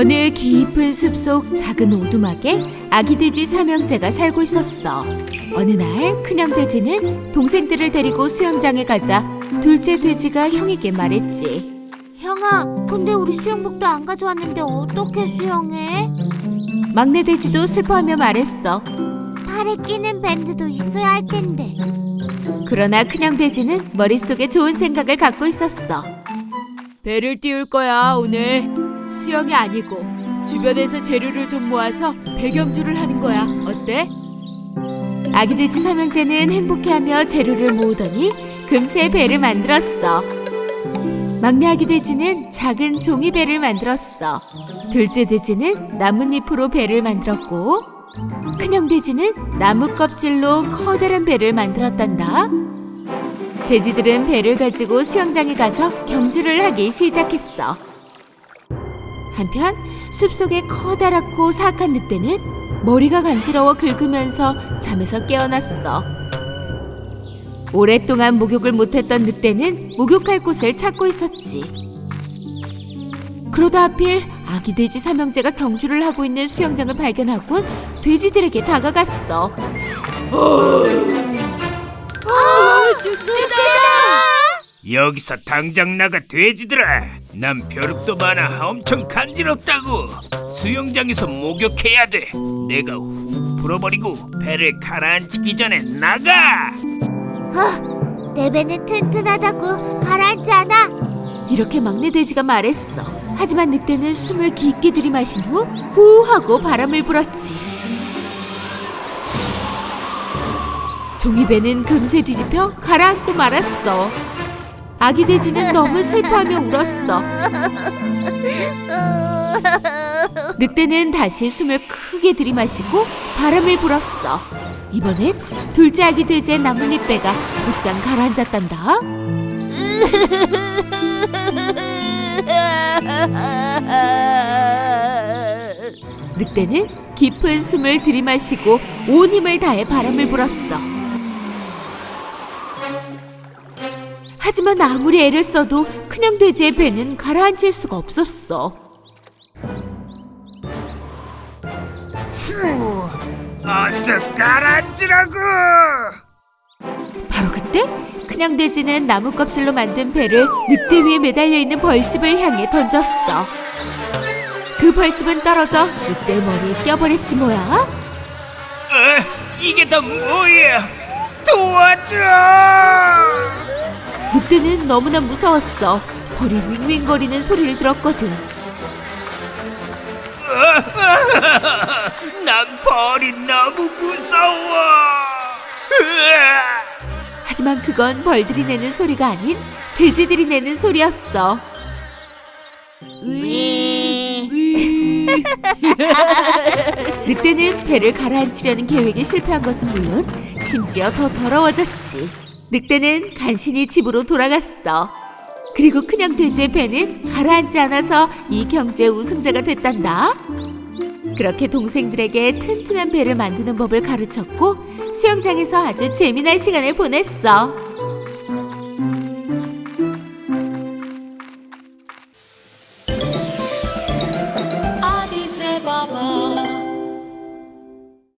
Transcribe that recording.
어느 깊은 숲속 작은 오두막에 아기 돼지 삼형제가 살고 있었어. 어느 날 큰형 돼지는 동생들을 데리고 수영장에 가자 둘째 돼지가 형에게 말했지. 형아, 근데 우리 수영복도 안 가져왔는데 어떻게 수영해? 막내 돼지도 슬퍼하며 말했어. 팔에 끼는 밴드도 있어야 할 텐데. 그러나 큰형 돼지는 머릿속에 좋은 생각을 갖고 있었어. 배를 띄울 거야, 오늘. 수영이 아니고 주변에서 재료를 좀 모아서 배경주를 하는 거야. 어때? 아기 돼지 삼형제는 행복해하며 재료를 모으더니 금세 배를 만들었어. 막내 아기 돼지는 작은 종이 배를 만들었어. 둘째 돼지는 나뭇잎으로 배를 만들었고 큰형 돼지는 나무 껍질로 커다란 배를 만들었단다. 돼지들은 배를 가지고 수영장에 가서 경주를 하기 시작했어. 한편 숲속의 커다랗고 사악한 늑대는 머리가 간지러워 긁으면서 잠에서 깨어났어. 오랫동안 목욕을 못했던 늑대는 목욕할 곳을 찾고 있었지. 그러다 하필 아기 돼지 삼형제가 경주를 하고 있는 수영장을 발견하곤 돼지들에게 다가갔어. 여기서 당장 나가 돼지들아 난 벼룩도 많아 엄청 간지럽다고 수영장에서 목욕해야 돼 내가 후 풀어버리고 배를 가라앉히기 전에 나가 내 배는 튼튼하다고 가라앉지 않아. 이렇게 막내 돼지가 말했어. 하지만 늑대는 숨을 깊게 들이마신 후 후하고 바람을 불었지. 종이배는 금세 뒤집혀 가라앉고 말았어. 아기 돼지는 너무 슬퍼하며 울었어. 늑대는 다시 숨을 크게 들이마시고 바람을 불었어. 이번엔 둘째 아기 돼지의 나뭇잎 배가 곧장 가라앉았단다. 늑대는 깊은 숨을 들이마시고 온 힘을 다해 바람을 불었어. 하지만 아무리 애를 써도 큰형 돼지의 배는 가라앉힐 수가 없었어. 어서 가라앉으라고 바로 그때 큰형 돼지는 나무 껍질로 만든 배를 늑대 위에 매달려 있는 벌집을 향해 던졌어. 그 벌집은 떨어져 늑대 머리에 껴버렸지 뭐야. 어? 이게 다 뭐야 도와줘 늑대는 너무나 무서웠어. 벌이 윙윙거리는 소리를 들었거든. 난 벌이 너무 무서워 으아! 하지만 그건 벌들이 내는 소리가 아닌 돼지들이 내는 소리였어. 늑대는 배를 가라앉히려는 계획에 실패한 것은 물론 심지어 더 더러워졌지. 늑대는 간신히 집으로 돌아갔어. 그리고 큰형 돼지의 배는 가라앉지 않아서 이 경주의 우승자가 됐단다. 그렇게 동생들에게 튼튼한 배를 만드는 법을 가르쳤고 수영장에서 아주 재미난 시간을 보냈어.